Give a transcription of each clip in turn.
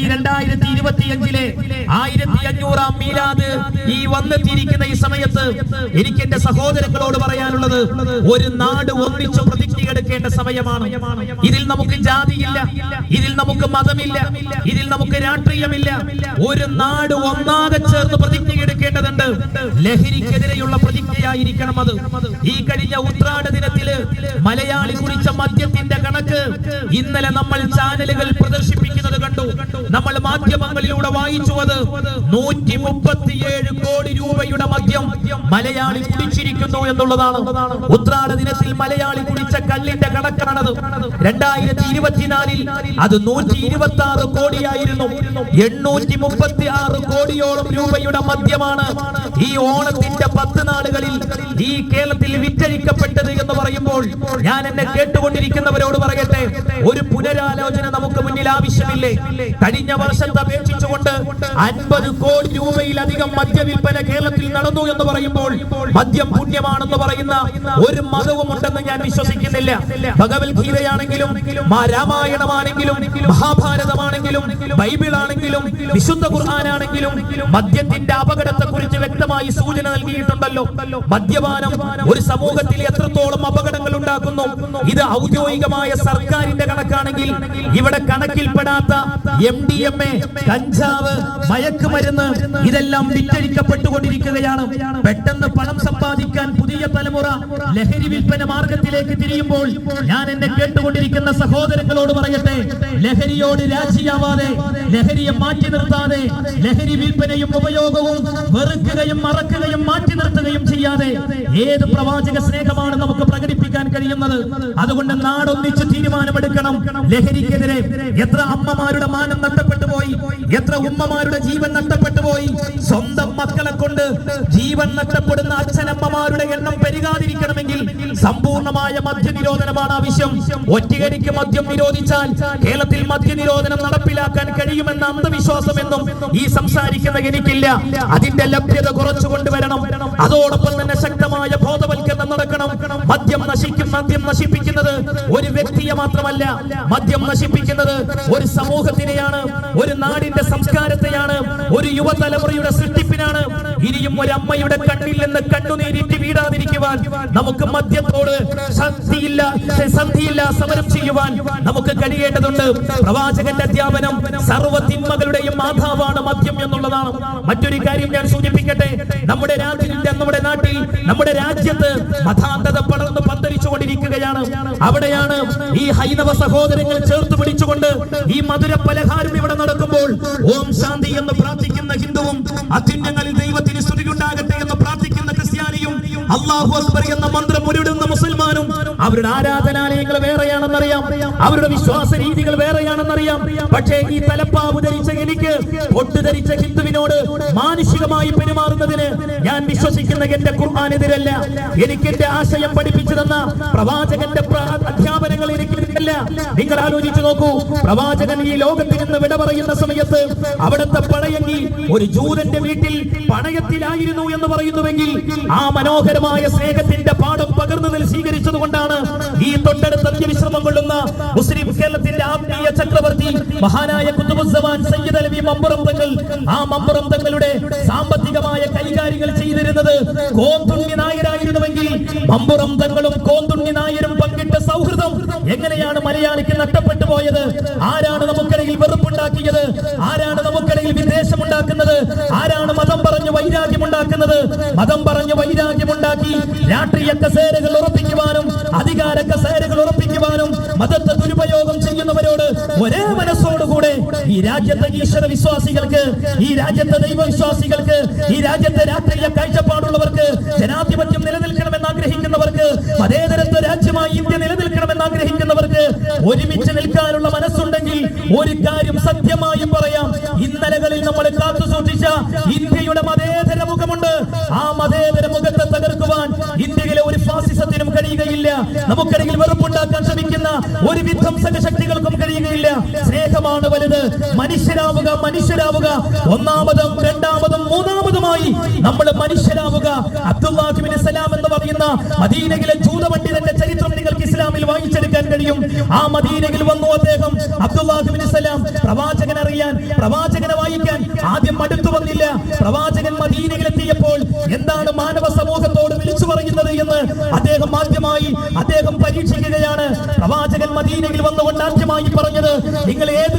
ഞങ്ങൾക്ക് ഈ ഇരുപത്തി അഞ്ചിലെ ആയിരത്തി അഞ്ഞൂറാം മീലാദ് ഈ വന്നെത്തിയിരിക്കുന്ന ഈ സമയത്ത് എനിക്ക് എന്റെ സഹോദരങ്ങളോട് പറയാനുള്ളത് ഒരു നാട് ഒന്നിച്ചു പ്രതിജ്ഞയെടുക്കേണ്ട സമയമാണ്. ഇതിൽ നമുക്ക് ജാതിയില്ല ഇതിൽ നമുക്ക് മതമില്ല ഇതിൽ നമുക്ക് രാഷ്ട്രീയമില്ല. ഒരു നാട് ഒന്നാകെ ചേർന്ന് പ്രതിജ്ഞയെടുക്കേണ്ടതുണ്ട് ലഹരിക്കെതിരെയുള്ള പ്രതിജ്ഞയായിരിക്കണം അത്. ഈ കഴിഞ്ഞ ഉത്രാട ദിനത്തിൽ മലയാളി കുറിച്ച മദ്യത്തിന്റെ കണക്ക് ഇന്നലെ നമ്മൾ ചാനലുകൾ പ്രദർശിപ്പിക്കുന്നത് കണ്ടു. നമ്മൾ മാധ്യമങ്ങളിലൂടെ വായിച്ചു അത് നൂറ്റി മുപ്പത്തിയേഴ് കോടി രൂപയുടെ മദ്യം മലയാളി കുടിച്ചിരിക്കുന്നു എന്നുള്ളതാണ്. ഉത്രാട ദിനത്തിൽ മലയാളി കുടിച്ച കല്ലിന്റെ കണക്കാണത്. രണ്ടായിരത്തി ഇരുപത്തിനാലിൽ അത് നൂറ്റി ഇരുപത്തി ആറ് കോടിയായിരുന്നു. എണ്ണൂറ്റി മുപ്പത്തി ആറ് കോടിയോളം രൂപയുടെ മദ്യമാണ് ഈ ഓണത്തിന്റെ പത്ത് നാളുകളിൽ ഈ കേരളത്തിൽ വിറ്റഴിക്കപ്പെട്ടത് എന്ന് പറയുമ്പോൾ ഞാൻ എന്നെ കേട്ടുകൊണ്ടിരിക്കുന്നവരോട് പറയട്ടെ ഒരു പുനരാലോചന നമുക്ക് മുന്നിൽ ആവശ്യമില്ലേ? കഴിഞ്ഞ വർഷത്തെ അപേക്ഷിച്ചുകൊണ്ട് അൻപത് കോടി രൂപയിലധികം മദ്യവിൽപ്പന കേരളത്തിൽ നടന്നു എന്ന് പറയുമ്പോൾ മദ്യം പുണ്യമാണെന്ന് പറയുന്ന ഒരു മതവും ഉണ്ടെന്ന് ഞാൻ വിശ്വസിക്കുന്നില്ല. ഭഗവത്ഗീതയാണെങ്കിലും രാമായണമാണെങ്കിലും മഹാഭാരതമാണെങ്കിലും ബൈബിൾ ആണെങ്കിലും വിശുദ്ധ ഖുർആനാണെങ്കിലും മദ്യത്തിന്റെ അപകടത്തെ കുറിച്ച് വ്യക്തമായി സൂചന നൽകിയിട്ടുണ്ടല്ലോ. മദ്യപാനം ഒരു സമൂഹത്തിൽ എത്രത്തോളം അപകടങ്ങൾ ഉണ്ടാക്കുന്നു? ഇത് ഔദ്യോഗികമായ സർക്കാരിന്റെ കണക്കാണെങ്കിൽ ഇവിടെ കണക്കിൽപ്പെടാത്ത എം ഡി എം എ കഞ്ചാവ് മയക്കുമരുന്ന് ഇതെല്ലാം വിറ്റഴിക്കപ്പെട്ടുകൊണ്ടിരിക്കുകയാണ്. പെട്ടെന്ന് പണം സമ്പാദിക്കാൻ പുതിയ തലമുറ ലഹരി വിൽപ്പന മാർഗത്തിലേക്ക് തിരിയുമ്പോൾ ഞാൻ എന്നെ കേട്ടുകൊണ്ടിരിക്കുന്ന സഹോദരങ്ങളോട് പറയട്ടെ ലഹരിയോട് രാജിയാവാതെ ലഹരിയെ മാറ്റി നിർത്താതെ ലഹരി ഉപയോഗവും വെറുക്കുകയും മറക്കുകയും മാറ്റി നിർത്തുകയും ചെയ്യാതെ ഏത് പ്രവാചക സ്നേഹമാണ് നമുക്ക് പ്രകടിപ്പിക്കാൻ കഴിയുന്നത്? അതുകൊണ്ട് നാടൊന്നിച്ച് തീരുമാനമെടുക്കണം. ലഹരിക്കെതിരെ എത്ര അമ്മമാരുടെ മാനം നഷ്ടപ്പെട്ടു പോയി എത്ര ഉമ്മമാരുടെ ജീവൻ നഷ്ടപ്പെട്ടു പോയി. സ്വന്തം മക്കളെ കൊണ്ട് ജീവൻ നഷ്ടപ്പെടുന്ന അച്ഛനമ്മമാരുടെ എണ്ണം പെരുകാതിരിക്കണമെങ്കിൽ സമ്പൂർണമായ മദ്യനിരോധനമാണ് ആവശ്യം. ഒറ്റയടിക്ക് മദ്യം നിരോധിച്ചാൽ കേരളത്തിൽ മദ്യനിരോധനം നടപ്പിലാക്കാൻ കഴിയുമെന്ന അന്ധവിശ്വാസമെന്നും ഈ സംസാരിക്കുന്ന എനിക്കില്ല. അതിന്റെ ലഭ്യത കുറച്ചു കൊണ്ടുവരണം അതോടൊപ്പം തന്നെ ശക്തമായ ബോധവൽക്കരണം നടക്കണം. മദ്യം നശിക്കും മദ്യം നശിപ്പിക്കുന്നത് ഒരു വ്യക്തിയെ മാത്രമല്ല മദ്യം നശിപ്പിക്കുന്നത് ഒരു സമൂഹത്തിനെയാണ് ഒരു നാടിന്റെ സംസ്കാരത്തെയാണ് ഒരു യുവതലമുറയുടെ സൃഷ്ടിപ്പിനാണ്. ഇനിയും ഒരു അമ്മയുടെ കണ്ണിൽ നിന്ന് കണ്ണുനീരിറ്റ് വീടാതിരിക്കുവാൻ നമുക്ക് മദ്യത്തോട് സന്ധിയില്ല സന്ധിയില്ല സമരം ചെയ്യുവാൻ നമുക്ക് കഴിയേണ്ടതുണ്ട്. പ്രവാചകന്റെ അധ്യാപനം സർവ തിന്മകളുടെയും മാതാവാണ് മദ്യം എന്നുള്ളതാണ്. മറ്റൊരു കാര്യം ഞാൻ സൂചിപ്പിക്കട്ടെ നമ്മുടെ രാജ്യത്തിന്റെ നാട്ടിൽ നമ്മുടെ രാജ്യത്ത് മതാന്തത പടർന്ന് പന്തരിച്ചു കൊണ്ടിരിക്കുകയാണ് അവിടെയാണ് ഈ ഹൈന്ദവ സഹോദരങ്ങൾ ചേർത്ത് പിടിച്ചുകൊണ്ട് ഈ മധുര പലഹാരം ഇവിടെ നടക്കുമ്പോൾ ഓം ശാന്തി എന്ന് പ്രാർത്ഥിക്കുന്ന ഹിന്ദുവും അത്യുന്നങ്ങളിൽ ദൈവത്തിന് സ്തുതിയുണ്ടാകട്ടെ എന്ന് പ്രാർത്ഥിക്കുന്ന ക്രിസ്ത്യാനിയും അള്ളാഹു അക്ബർ എന്ന മന്ത്രം ഉരുടുന്ന മുസൽമാനും അവരുടെ ആരാധനാലയങ്ങൾ വേറെയാണെന്നറിയാം അവരുടെ വിശ്വാസ രീതികൾ വേറെയാണെന്നറിയാം. പക്ഷേ ഈ തലപ്പാവ് ധരിച്ച എനിക്ക് ഒട്ട് ധരിച്ച ഹിന്ദുവിനോട് മാനുഷികമായി പെരുമാറുന്നതിന് ഞാൻ വിശ്വസിക്കുന്ന എന്റെ ഖുർആാനെതിരല്ല. എനിക്ക് എന്റെ ആശയം പഠിപ്പിച്ചു തന്ന പ്രവാചകന്റെ നിങ്ങൾ ആലോചിച്ചു നോക്കൂ. പ്രവാചകൻ ഈ ലോകത്തിൽ നിന്ന് വിട പറയുന്ന സമയത്ത് അവിടുത്തെ പടയങ്കി ഒരു ജൂതന്റെ വീട്ടിൽ പണയത്തിലായിരുന്നു എന്ന് പറയുന്നുവെങ്കിൽ ആ മനോഹരമായ സ്നേഹത്തിന്റെ പാഠം പകർന്നതിൽ സ്വീകരിച്ചത് കൊണ്ടാണ് ഈ തൊട്ടടുത്ത വിശ്രമം കൊള്ളുന്ന മുസ്ലിം കേരളത്തിന്റെ ആത്മീയ ചക്രവർത്തി മഹാനായ കുത്തുബുസവാൻ സയ്യിദ് അലവി ആ മമ്പുറം സാമ്പത്തികമായ കൈകാര്യങ്ങൾ ചെയ്തിരുന്നത് കോന്തുണ്ണി നായരായിരുന്നുവെങ്കിൽ മമ്പുറം തങ്ങളും കോന്തുണ്ണി നായരും പങ്കിട്ട സൗഹൃദം എങ്ങനെയാണ് മലയാളിക്ക് നഷ്ടപ്പെട്ടു പോയത്? ആരാണ് നമുക്കിടയിൽ വെറുപ്പുണ്ടാക്കിയത്? ആരാണ് നമുക്കിടയിൽ വിദ്വേഷമുണ്ടാക്കുന്നത്? ആരാണ് മതം പറഞ്ഞു വൈരാഗ്യമുണ്ടാക്കുന്നത്? മതം പറഞ്ഞു വൈരാഗ്യമുണ്ടാക്കി രാഷ്ട്രീയ കസേരകൾ ഉറപ്പിക്കുവാനും അധികാര കസേരകൾ ഉറപ്പിക്കുവാനും മതത്തെ ദുരുപയോഗം ചെയ്യുന്നവരോട് ഒരേ ഈ രാജ്യത്തെ ഈശ്വര വിശ്വാസികൾക്ക് ഈ രാജ്യത്തെ ദൈവവിശ്വാസികൾക്ക് ഈ രാജ്യത്തെ രാഷ്ട്രീയ കാഴ്ചപ്പാടുള്ളവർക്ക് ജനാധിപത്യം നിലനിൽക്കണമെന്ന് ആഗ്രഹിക്കുന്നവർക്ക് മതേതരത്വ രാജ്യമായി ഇന്ത്യ നിലനിൽക്കണമെന്ന് ആഗ്രഹിക്കുന്നവർക്ക് ഒരുമിച്ച് നിൽക്കാനുള്ള മനസ്സുണ്ടെങ്കിൽ ഒരു കാര്യം സത്യമായും പറയാം. ഇന്നലകളിൽ നമ്മൾ കാത്തു സൂക്ഷിച്ച ഇന്ത്യയുടെ മതേതര മുഖമുണ്ട്. ആ മതേതര മുഖത്തെ തകർക്കുവാൻ ഇന്ത്യയിലെ ഒരു ഫാസിസത്തിനും കഴിയുകയില്ല. നമുക്കിടയിൽ വെറുപ്പുണ്ടാക്കാൻ ശ്രമിക്കുന്ന ഒരു വിധ്വംസക ശക്തികൾക്കും കഴിയുകയില്ല. സ്നേഹമാണ് വലുത്. മനുഷ്യരാവുക മനുഷ്യരാവുക. ഒന്നാമതും രണ്ടാമതും മൂന്നാമതുമായി നമ്മൾ മനുഷ്യരാവുക. അബ്ദുല്ലാഹിബിൻ സലാം എന്ന് പറയുന്ന മദീനയിലെ ജൂത പണ്ഡിതന്റെ ചരിത്രം നിങ്ങൾക്ക് ഇസ്ലാമിൽ വായിച്ചെടുക്കാൻ കഴിയും. ആ മദീനയിൽ വന്നു അദ്ദേഹം അബ്ദുല്ലാഹിബിൻ സലാം പ്രവാചകൻ അറിയാൻ പ്രവാചകനെ വായിക്കാൻ ആദ്യം അടുത്തു വന്നില്ല. പ്രവാചകൻ മദീനയിലെത്തിയപ്പോൾ എന്താണ് മാനവ സമൂഹത്തോട് വിളിച്ചു പറയുന്നത് എന്ന് അദ്ദേഹം ആദ്യമായി അദ്ദേഹം പരീക്ഷിക്കുകയാണ്. പ്രവാചകൻ മദീനയിൽ വന്നുകൊണ്ട് ആദ്യമായി പറഞ്ഞത് നിങ്ങൾ ഏത്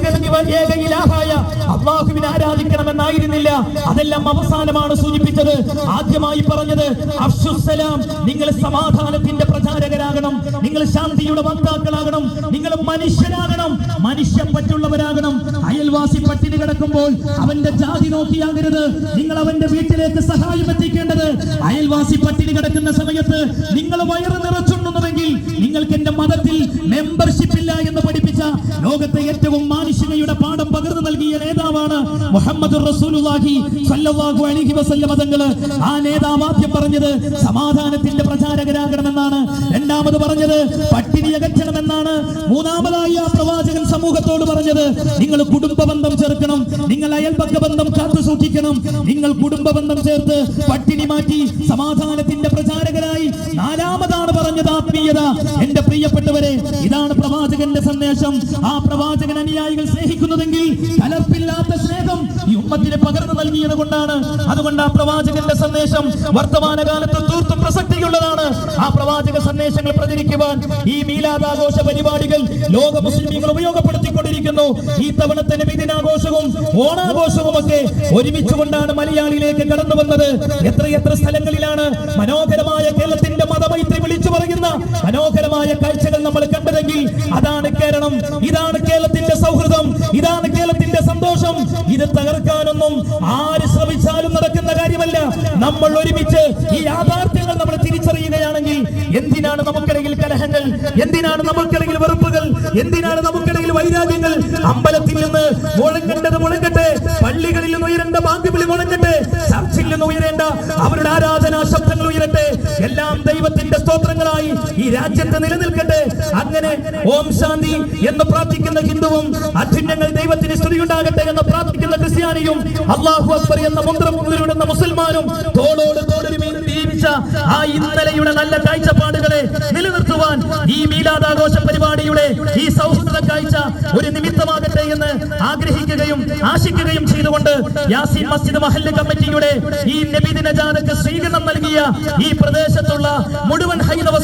ഏകയിലാഹായ അള്ളാഹുവിനെ ആരാധിക്കണമെന്നായിരുന്നില്ല. അതെല്ലാം അവസാനമാണ് സൂചിപ്പിച്ചത്. ആദ്യമായി പറഞ്ഞത് അഫ്സുസലാം നിങ്ങൾ സമാധാനത്തിന്റെ പ്രചാരകരാകണം. നിങ്ങൾ ശാന്തിയുടെ വക്താക്കളാകണം. നിങ്ങൾ മനുഷ്യരാകണം. മനുഷ്യ പറ്റുള്ളവരാകണം അയൽവാസി പട്ടിണി കിടക്കുമ്പോൾ അവന്റെ ജാതി നോക്കിയാകരുത് നിങ്ങൾ അവന്റെ വീട്ടിലേക്ക് സഹായം എത്തിക്കേണ്ടത് അയൽവാസി പട്ടിണി കിടക്കുന്ന സമയത്ത് നിങ്ങൾ വയറ് നിറച്ചുണ്ടെന്നുവെങ്കിൽ നിങ്ങൾക്ക് എന്റെ മതത്തിൽ മെമ്പർഷിപ്പ് എന്ന് പഠിപ്പിച്ച ലോകത്തെ ഏറ്റവും മാനുഷികയുടെ പാഠം പകർന്നു നൽകിയ നേതാവാണ് മുഹമ്മദ് വസല്ലമ തങ്ങൾ ആ നേതാവ് ആദ്യം പറഞ്ഞത് സമാധാനത്തിന്റെ പ്രചാരകരാകണമെന്നാണ്. രണ്ടാമത് പറഞ്ഞത് പട്ടിണി അകറ്റണമെന്നാണ്. മൂന്നാമതായി ആ പ്രവാചകൻ സമൂഹത്തോട് പറഞ്ഞത് നിങ്ങൾ കുടുംബ ബന്ധം ചേർക്കണം നിങ്ങൾ അയൽപക്ക ബന്ധം കാത്തു സൂക്ഷിക്കണം നിങ്ങൾ കുടുംബ ബന്ധം ചേർത്ത് പട്ടിണി മാറ്റി സമാധാനത്തിന്റെ പ്രചാരകരായി. നാലാമതാണ് പറഞ്ഞത് ആത്മീയത. എന്റെ പ്രിയപ്പെട്ടവരെ ഇതാണ് പ്രവാചകന്റെ സന്ദേശം ആ പ്രവാചകൻ അനുയായികൾ സ്നേഹിക്കുന്നതെങ്കിൽ കലർപ്പില്ലാത്ത സ്നേഹം ഈ ഉമ്മത്തിന് പകർന്നു നൽകിയത് കൊണ്ടാണ്. അതുകൊണ്ട് ആ പ്രവാചകന്റെ സന്ദേശം വർത്തമാനകാലത്ത് തീർത്തും പ്രസക്തിയുള്ളതാണ്. ആ പ്രവാചക സന്ദേശങ്ങൾ പ്രചരിക്കുവാൻ ഈ മീലാദാഘോഷ പരിപാടികൾ ലോക മുസ്ലിമീങ്ങൾ ഉപയോഗപ്പെടുത്തിക്കൊണ്ടിരിക്കുന്നു. ഈ തവണത്തെ നബിദിനാഘോഷവും ഓണാഘോഷവും ഒക്കെ ഒരുമിച്ചുകൊണ്ടാണ് മലയാളിയിലേക്ക് കടന്നു വന്നത് എത്രയെത്ര സ്ഥലങ്ങളിലാണ് മനോഹരമായ പറയുന്ന മനോഹരമായ കാഴ്ചകൾ നമ്മൾ കണ്ടതെങ്കിൽ അതാണ് കേരളം ഇതാണ് കേരളത്തിന്റെ സൗഹൃദം ഇതാണ് കേരളത്തിന്റെ സന്തോഷം. ഇത് തകർക്കാനൊന്നും ആര് ശ്രമിച്ചാലും നടക്കുന്ന കാര്യമല്ല. നമ്മൾ ഒരുമിച്ച് ഈ യാഥാർത്ഥ്യങ്ങൾ നമ്മൾ തിരിച്ചറിയുകയാണെങ്കിൽ എന്തിനാണ് നമുക്കിടയിൽ കലഹങ്ങൾ എന്തിനാണ് നമുക്കിടയിൽ വെറുപ്പുകൾ എന്തിനാണ് നമുക്കിടയിൽ വൈരാഗ്യങ്ങൾ? അമ്പലത്തിൽ നിന്ന് മുഴങ്ങേണ്ടത് മുഴങ്ങട്ടെ പള്ളികളിൽ നിന്ന് ഉയരേണ്ട ബാങ്കുവിളി മുഴങ്ങട്ടെ ചർച്ചിൽ നിന്ന് ഉയരേണ്ട അവരുടെ ആരാധനാ ദൈവത്തിന്റെ സ്തോത്രങ്ങളായി ഈ രാജ്യത്ത് നിലനിൽക്കട്ടെ. അങ്ങനെ ഓം ശാന്തി എന്ന് പ്രാർത്ഥിക്കുന്ന ഹിന്ദുവും അത്യുന്നങ്ങൾ ദൈവത്തിന് സ്തുതിയുണ്ടാകട്ടെ എന്ന് പ്രാർത്ഥിക്കുന്ന ക്രിസ്ത്യാനിയും അള്ളാഹു അക്ബർ എന്ന മന്ത്രം മുതലിടുന്ന മുസൽമാനും തോളോട് തോടൊരുമി ജീവിച്ച ആ ഇന്നലെയുടെ നല്ല കാഴ്ചപ്പാടുകളെ നിലനിർത്തുവാൻ ഈ മീലാദാഘോഷ പരിപാടിയുടെ ഈ സൗഹൃദ കാഴ്ച ഒരു നിമിത്തമാകട്ടെ എന്ന് ആഗ്രഹിക്കുകയും ആശിക്കുകയും ചെയ്തുകൊണ്ട് യാസീൻ മസ്ജിദ് മഹല്ല് കമ്മിറ്റിയുടെ ഈ നബിദിന ജാഥക്ക് സ്വീകരണം നൽകിയ ഈ പ്രദേശത്തുള്ള മുഴുവൻ ഹൈന്ദവ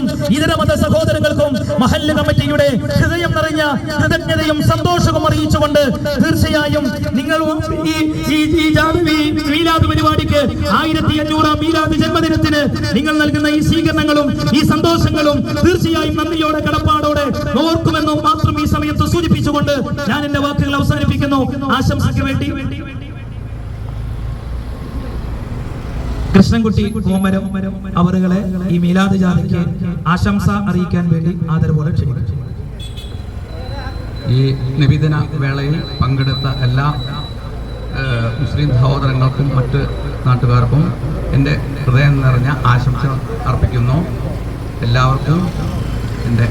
സഹോദരങ്ങൾക്കും ഇതര മത സഹോദരങ്ങൾക്കും മഹല്ല് കമ്മിറ്റിയുടെ ഹൃദയം നിറഞ്ഞ കൃതജ്ഞതയും സന്തോഷവും അറിയിച്ചുകൊണ്ട് തീർച്ചയായും നിങ്ങൾ ഈ പരിപാടിക്ക് ആയിരത്തി അഞ്ഞൂറാം മീലാദ് ജന്മദിനത്തിന് നിങ്ങൾ നൽകുന്ന ഈ സ്വീകരണങ്ങളും ഈ സന്തോഷങ്ങളും തീർച്ചയായും നന്ദിയോടെ കടപ്പാടോടെ ഓർക്കുമെന്നും മാത്രം ഈ സമയത്ത് സൂചിപ്പിച്ചുകൊണ്ട് ഞാൻ എന്റെ വാക്കുകൾ അവസാനിപ്പിക്കുന്നു. ആശംസയ്ക്ക് വേണ്ടി. കൃഷ്ണൻകുട്ടി കോമരം അവറുകളെ ഈ മീലാദ് ജാഥയ്ക്ക് ആശംസ അറിയിക്കാൻ വേണ്ടി ആദരവോടെ ക്ഷണിക്കുന്നു. ഈ നിവേദന വേളയിൽ പങ്കെടുത്ത എല്ലാ മുസ്ലിം സഹോദരങ്ങൾക്കും മറ്റ് നാട്ടുകാർക്കും എന്റെ ഹൃദയം നിറഞ്ഞ ആശംസ അർപ്പിക്കുന്നു. എല്ലാവർക്കും എന്റെ